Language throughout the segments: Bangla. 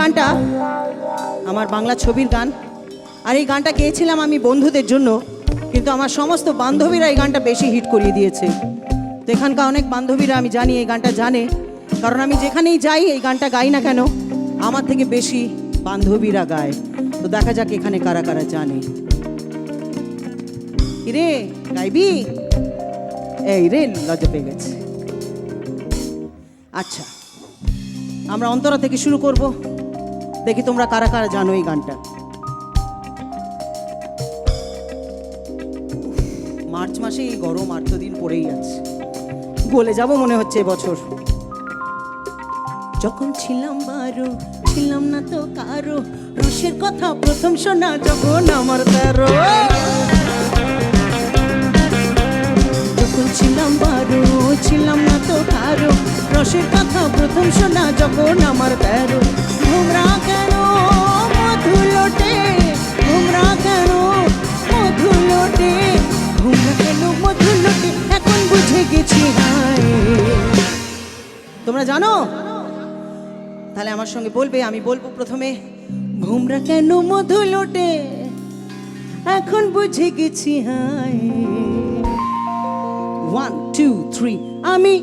গানটা, আমার বাংলা ছবির গান। আর এই গানটা গেয়েছিলাম আমি বন্ধুদের জন্য, কিন্তু আমার সমস্ত বান্ধবীরা এই গানটা বেশি হিট করিয়ে দিয়েছে। তো এখানকার অনেক বান্ধবীরা, আমি জানি এই গানটা জানে, কারণ আমি যেখানেই যাই এই গানটা গাই না কেন, আমার থেকে বেশি বান্ধবীরা গায়। তো দেখা যাক এখানে কারা কারা জানে। রে গাইবি? এই রে, লজ্জা পেয়ে গেছে। আচ্ছা আমরা অন্তরা থেকে শুরু করব। দেখি তোমরা কারা কারা জানো এই গানটা। মার্চ মাসে এই গরম আট দিন পড়েই আছে গলে যাব মনে হচ্ছে এবছর। যখন ছিলাম বারো, ছিলাম না তো কারও। রসের কথা প্রথম শোনা যখন আমার তেরো। যখন ছিলাম বারো তো রসের কথা প্রথম শোনা যখন আমার তেরো ঘুমরা কেন মধু লোটে? ঘুমরা কেন মধু লোটে? ঘুমরা কেন মধু লোটে? এখন বুঝে গেছি তোমরা জানো? তাহলে আমার সঙ্গে বলবে, আমি বলব প্রথমে, ঘুমরা কেন মধু লোটে? এখন বুঝে গেছি হায়। ওয়ান টু থ্রি আমি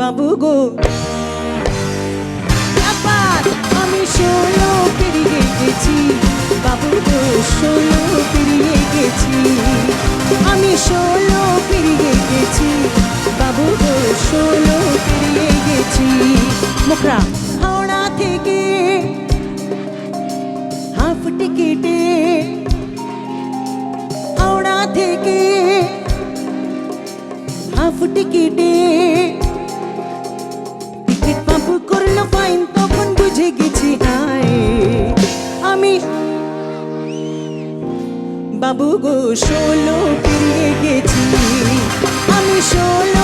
বাবু গো। আবার আমি ষোলো পেরিয়ে গেছি। বাবু গো, ষোলো পেরিয়ে গেছি। আমি ষোলো পেরিয়ে গেছি। বাবু গো, ষোলো পেরিয়ে গেছি। মুখরা, হাওড়া থেকে হাফ টিকিটে। হাওড়া থেকে হাফ টিকিট। বাবু গো ষোলো পেরিয়ে গেছি। আমি ষোলো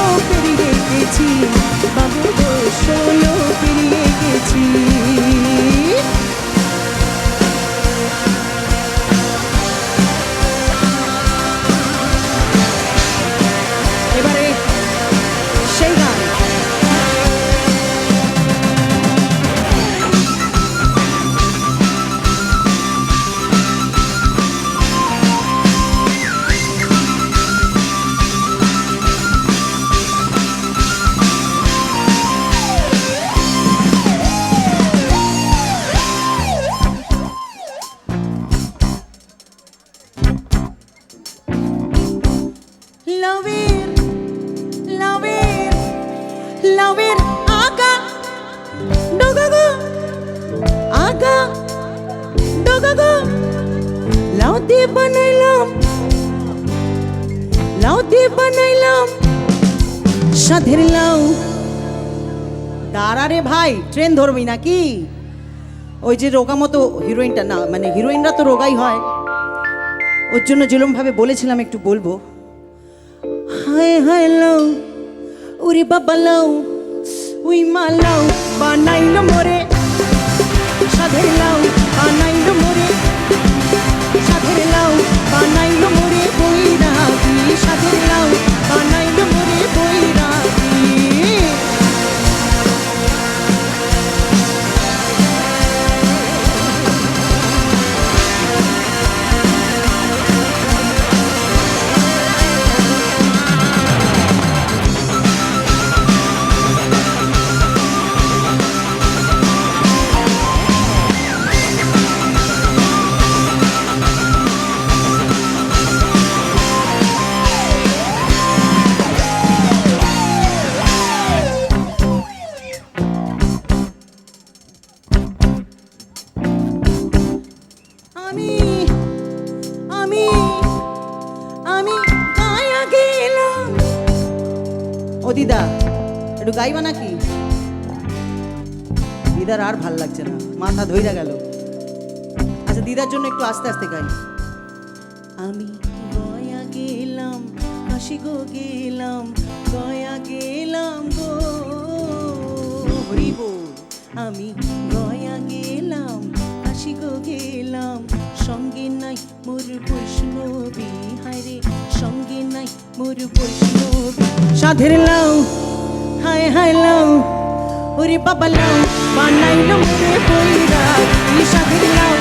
বানাইলাম লাউ দিয়ে বানাইলাম সাধের লাউ দাঁড়া রে ভাই ট্রেন ধরবি নাকি ওই যে রোগা মতো হিরোইনটা না মানে হিরোইনরা তো রোগাই হয় ওর জন্য যেরমভাবে বলেছিলাম একটু বলব হায় হায় লাউ উরি বাবা লাউ উই মা লাউ বানাইলো মোরে সাধের লাউ দিদা একটু গাইবা নাকি? দিদার আর ভালো লাগছে না মাথা ধইরা গেল। আচ্ছা দিদার জন্য একটু আস্তে আস্তে গাই। আমি গয়া গেলাম কাশি গো গেলাম গয়া গেলাম গো। হরি বল আমি গয়া গেলাম কাশি গো গেলাম সঙ্গে নাই মোর বৈষ্ণবী হায়রে সঙ্গে নাই মোর বৈষ্ণবী। সাধের লাউ হায় হায় লাউ ওরে বাবা লাউ বানাইলো মোরে বইরা সাধের লাউ।